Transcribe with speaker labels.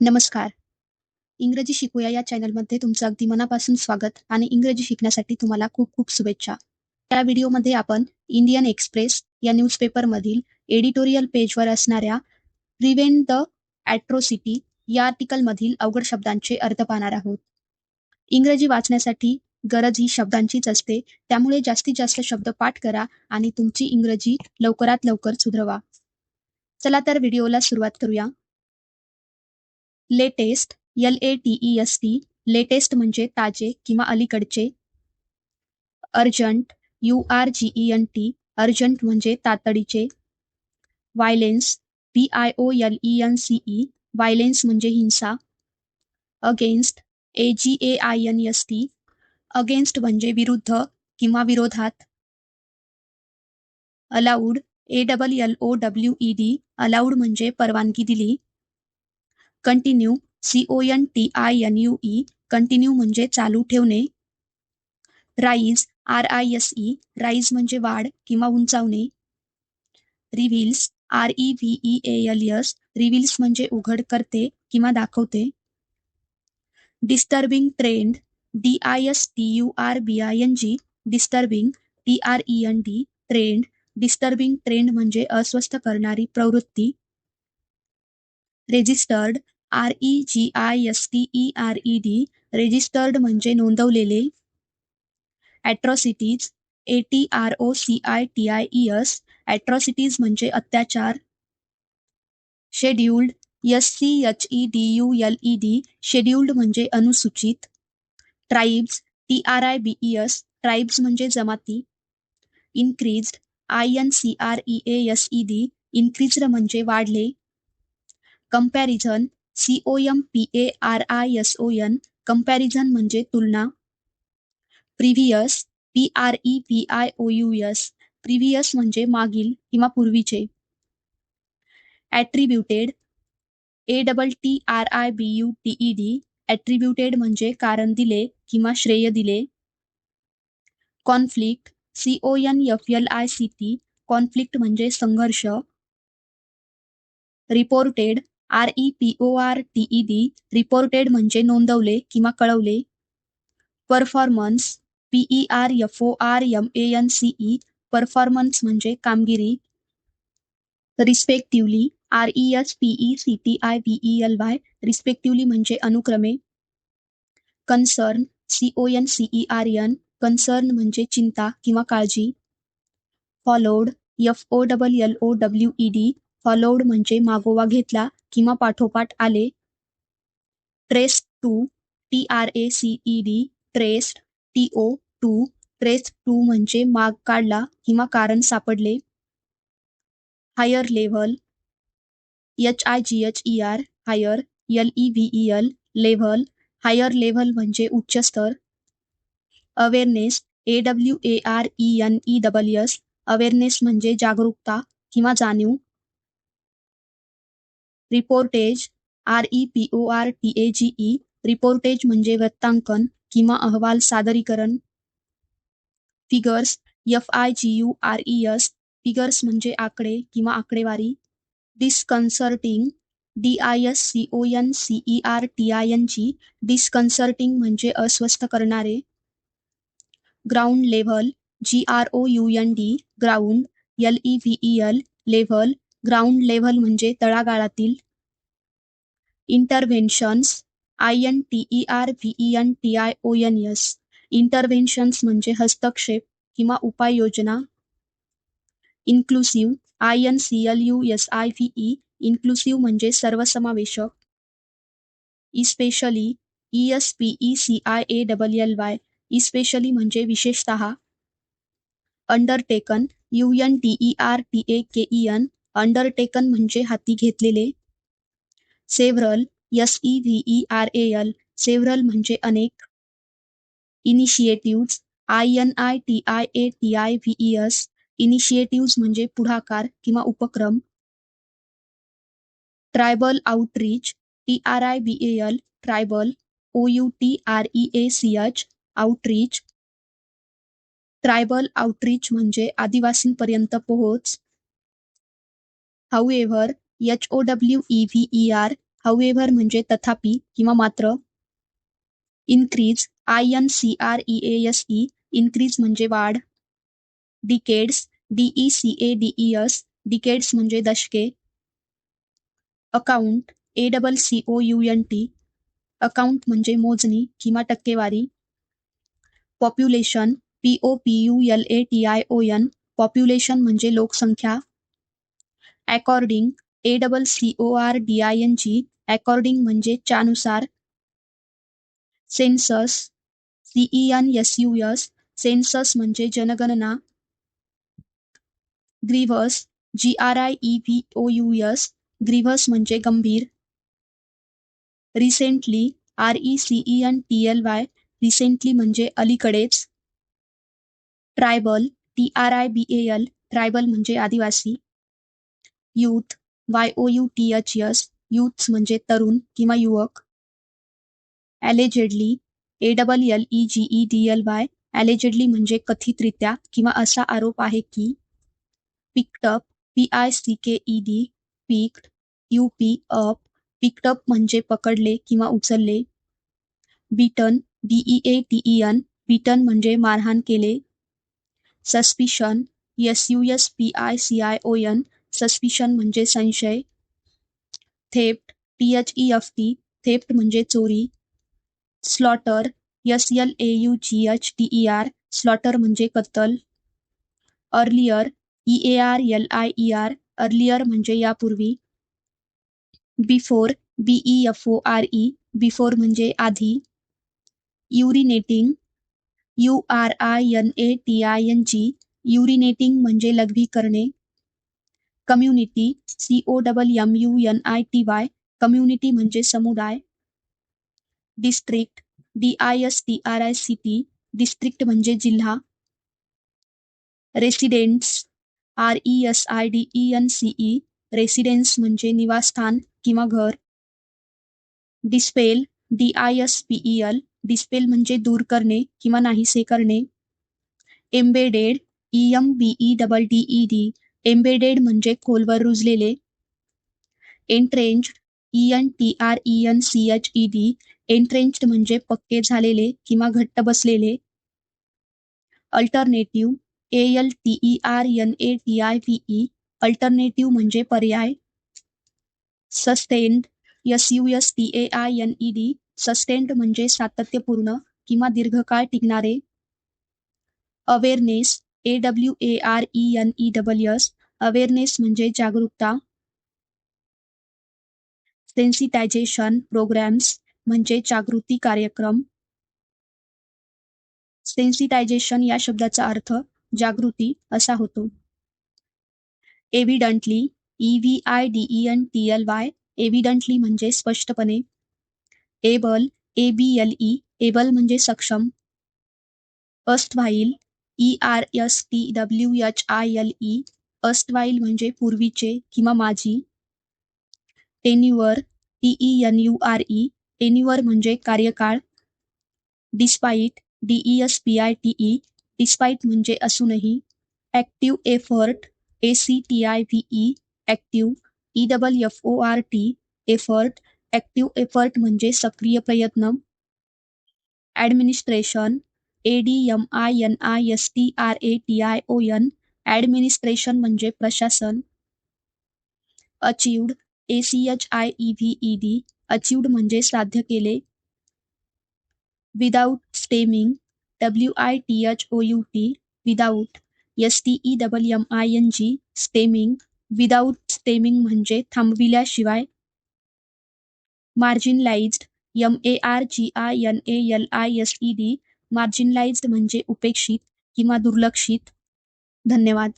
Speaker 1: नमस्कार. इंग्रजी शिकूया या चॅनलमध्ये तुमचं अगदी मनापासून स्वागत आणि इंग्रजी शिकण्यासाठी तुम्हाला खूप खूप शुभेच्छा. या व्हिडिओमध्ये आपण इंडियन एक्सप्रेस या न्यूजपेपरमधील एडिटोरियल पेजवर असणाऱ्या प्रिव्हेंट द ॲट्रोसिटी या आर्टिकलमधील अवघड शब्दांचे अर्थ पाहणार आहोत. इंग्रजी वाचण्यासाठी गरज ही शब्दांचीच असते, त्यामुळे जास्तीत जास्त शब्द पाठ करा आणि तुमची इंग्रजी लवकरात लवकर सुधरवा. चला तर व्हिडिओला सुरुवात करूया. Latest L A T E S T latest म्हणजे ताजे किंवा अलीकडचे. Urgent U R G E N T urgent म्हणजे तातडीचे. Violence P I O L E N C E violence म्हणजे हिंसा. Against A G A I N S T against म्हणजे विरुद्ध किंवा विरोधात. Allowed A double L O W E D allowed म्हणजे परवानगी दिली. Continue C O N T I N U E continue म्हणजे चालू ठेवणे. Rise R I S E rise म्हणजे वाढ किंवा उंचावणे. Reveals R E V E A L S reveals म्हणजे उघड करते किंवा दाखवते. Disturbing trend D I S T U R B I N G disturbing T R E N D trend disturbing trend म्हणजे अस्वस्थ करणारी प्रवृत्ती. Registered R E G I S T E R E D registered म्हणजे नोंदवलेले. Atrocities A T R O C I T I E S atrocities म्हणजे अत्याचार. Scheduled S C H E D U L E D scheduled म्हणजे अनुसूचित. Tribes T R I B E S tribes म्हणजे जमाती. Increased I N C R E A S E D increased म्हणजे वाढले. Comparison C O M P A R I S O N comparison म्हणजे तुलना. Previous P R E P I O U S previous म्हणजे मागील किंवा पूर्वीचे. Attributed A double T R I B U T E D attributed म्हणजे कारण दिले किंवा श्रेय दिले. Conflict C O N F L I C T conflict म्हणजे संघर्ष. Reported R E P O R T E D reported म्हणजे नोंदवले किंवा कळवले. Performance P E R F O R M A N C E performance म्हणजे कामगिरी. Respectively R E S P E C T I B E L Y respectively म्हणजे अनुक्रमे. Concern C O N C E R N concern म्हणजे चिंता किंवा काळजी. Followed F O double L O W E D followed म्हणजे मागोवा घेतला किंवा पाठोपाठ आले. Trace to T R A C E D trace T O to trace to म्हणजे माग काढला किंवा कारण सापडले. Higher level H I G H E R higher L E V E L level higher level म्हणजे उच्च स्तर. Awareness A W A R E N E double S awareness म्हणजे जागरूकता किंवा जाणीव. Reportage R E P O R T A G E reportage म्हणजे वृत्तांकन किंवा अहवाल सादरीकरण. Figures F I G U R E S figures म्हणजे आकडे किंवा आकडेवारी. Disconcerting D I S C O N C E R T I N G disconcerting म्हणजे अस्वस्थ करणारे. Ground level G R O U N D ground L E V E L level ground level म्हणजे तळागाळातील interventions I N T E R V E N T I O N S interventions म्हणजे हस्तक्षेप किंवा उपाययोजना. Inclusive I N C L U S I V E inclusive म्हणजे सर्वसमावेशक. Especially E S P E C I A double L Y especially म्हणजे विशेषतः. Undertaken U N T E R T A K E N undertaken म्हणजे हाती घेतलेले. Several S E V E R A L several म्हणजे अनेक. Initiative I N I T I A T I V E S initiative म्हणजे पुढाकार किंवा उपक्रम. Tribal outreach T R I B A L tribal O U T R E A C H outreach. Tribal outreach म्हणजे आदिवासींपर्यंत पोहोच. However H O W E V E R however म्हणजे तथापि किंवा मात्र increase I N C R E S E increase म्हणजे वाढ. Decades D E C A D E S decades म्हणजे दशके. Account A double C O U N T account म्हणजे मोजणी किंवा टक्केवारी. Population P O P U L A T I O N population म्हणजे लोकसंख्या. According A double C O R D I N G according म्हणजे च्यानुसार census C E N S U S census म्हणजे जनगणना grievous G R I E V O U S grievous म्हणजे गंभीर. Recently R E C E N T L Y recently म्हणजे अलीकडेच. Tribal T R I B A L tribal म्हणजे आदिवासी. Youth Y O U T H S youths म्हणजे तरुण किंवा युवक. Allegedly A double L E G E D L Y allegedly म्हणजे कथितरित्या किंवा असा आरोप आहे की picked up P I C K E D picked U P up picked up म्हणजे पकडले किंवा उचलले. Beaten B E A T E N beaten म्हणजे मारहाण केले. Suspicion S U S P I C I O N suspicion म्हणजे संशय. Theft T H E F T theft म्हणजे चोरी. Slaughter S L A U G H T E R slaughter म्हणजे कत्तल. Earlier E A R L I E R earlier म्हणजे यापूर्वी. Before B E F O R E before म्हणजे आधी. Urinating U R I N A T I N G urinating म्हणजे लघवी करणे community C O double M U N I T Y community म्हणजे समुदाय district D I S T R I C T district म्हणजे जिल्हा residents R E S I D E N C E residence म्हणजे निवासस्थान किंवा घर dispel D I S P E L dispel म्हणजे दूर करणे किंवा नाहीसे करणे embedded E M B E double D E D embedded म्हणजे खोलवर रुजलेले. Entrench E N T R E N C H E D entrenched म्हणजे पक्के झालेले किंवा घट्ट बसलेले. Alternative A L T E R N A T I P E alternative म्हणजे पर्याय. Sustained S U S T A I N E D sustained म्हणजे सातत्यपूर्ण किंवा दीर्घकाळ टिकणारे. Awareness A W A R E N E double S awareness म्हणजे जागरूकता. Sensitisation programs म्हणजे जागृती कार्यक्रम. सेन्सिटायझेशन या शब्दाचा अर्थ जागृती असा होतो. Evidently E V I D E N T L Y evidently म्हणजे स्पष्टपणे. Able A B L E able म्हणजे सक्षम. Erstwhile E R S T W H I L E erstwhile म्हणजे पूर्वीचे किंवा माझी. Tenure T E N U R E tenure म्हणजे कार्यकाळ. Despite D E S P I T E despite म्हणजे असूनही. Active effort A C T I V E active E double F O R T effort active effort म्हणजे सक्रिय प्रयत्न. Administration A D M I N I S T R A T I O N administration म्हणजे प्रशासन. Achieved A C H I E V E D achieved म्हणजे साध्य केले. Without stemming W I T H O U T without S T E double M I N G stemming without stemming म्हणजे थांबविल्याशिवाय. Marginalised M A R G I N A L I S E D marginalised म्हणजे उपेक्षित किंवा दुर्लक्षित. धन्यवाद.